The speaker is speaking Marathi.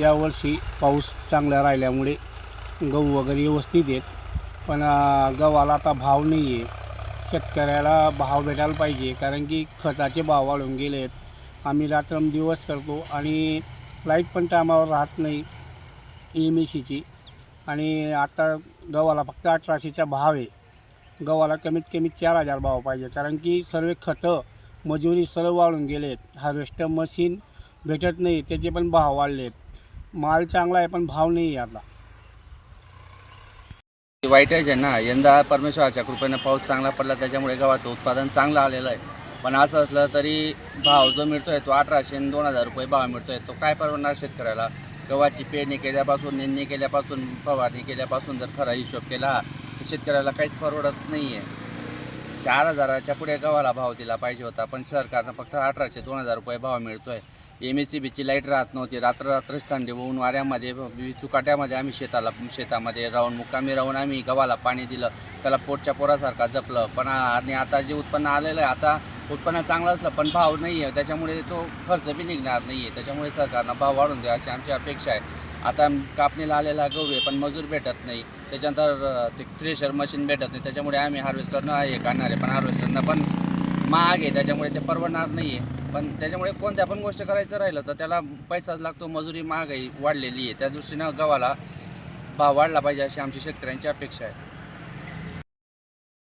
यावर्षी पाऊस चांगला राहिल्यामुळे गहू वगैरे व्यवस्थित आहेत. पण गव्हाला आता भाव नाही आहे शेतकऱ्याला भाव भेटायला पाहिजे कारण की खताचे भाव वाढून गेले आहेत. आम्ही रात्रंदिवस करतो आणि लाइट पण टायमावर राहत नाही एम ए सीची आणि आता गव्हाला फक्त अठराशेचा भाव आहे. गव्हाला कमीत कमी चार हजार भाव पाहिजे कारण की सर्व खतं मजुरी सर्व वाढून गेले आहेत. हार्वेस्टर मशीन भेटत नाही त्याचे पण भाव वाढले आहेत. माल चांगला आहे पण भाव नाही आहे वाईट आहे ना यंदा परमेश्वराच्या कृपेनं पाऊस चांगला पडला त्याच्यामुळे गव्हाचं उत्पादन चांगलं आलेलं आहे. पण असं असलं तरी भाव जो मिळतोय तो अठराशे आणि दोन हजार रुपये भाव मिळतोय. तो काय परवडणार शेतकऱ्याला? गव्हाची पेरणी केल्यापासून निंदणी केल्यापासून फवारणी केल्यापासून जर खरा हिशोब केला तर शेतकऱ्याला काहीच परवडत नाही आहे चार हजाराच्या पुढे गव्हाला भाव दिला पाहिजे होता पण सरकारनं फक्त अठराशे दोन हजार रुपये भाव मिळतोय. एम एस सी बीची लाइट राहत नव्हती. रात्र रात्रच थंडी. होऊन वाऱ्यामध्ये वि- चुकाट्यामध्ये आम्ही शेताला शेतामध्ये राहून मुक्कामी राहून आम्ही गव्हाला पाणी दिलं. त्याला पोटच्या पोरासारखा जपलं. पण आणि आता जे उत्पन्न आलेलं आहे आता उत्पन्न चांगलं असलं पण भाव नाही आहे त्याच्यामुळे तो खर्च बी निघणार नाही आहे त्याच्यामुळे सरकारनं भाव वाढून द्या अशी आमची अपेक्षा आहे. आता कापणीला आलेला गहू आहे पण मजूर भेटत नाही. त्याच्यानंतर ते थ्रेशर मशीन भेटत नाही. त्याच्यामुळे आम्ही हार्वेस्टरनं हे काढणार आहे पण हार्वेस्टरनं पण महाग आहे त्याच्यामुळे ते परवडणार नाही आहे पण त्याच्यामुळे कोणत्या पण गोष्ट करायचं राहिलं तर त्याला पैसाच लागतो मजुरी महागाई वाढलेली आहे. त्या दृष्टीनं गव्हाला भाव वाढला पाहिजे अशी आमची शेतकऱ्यांची अपेक्षा आहे.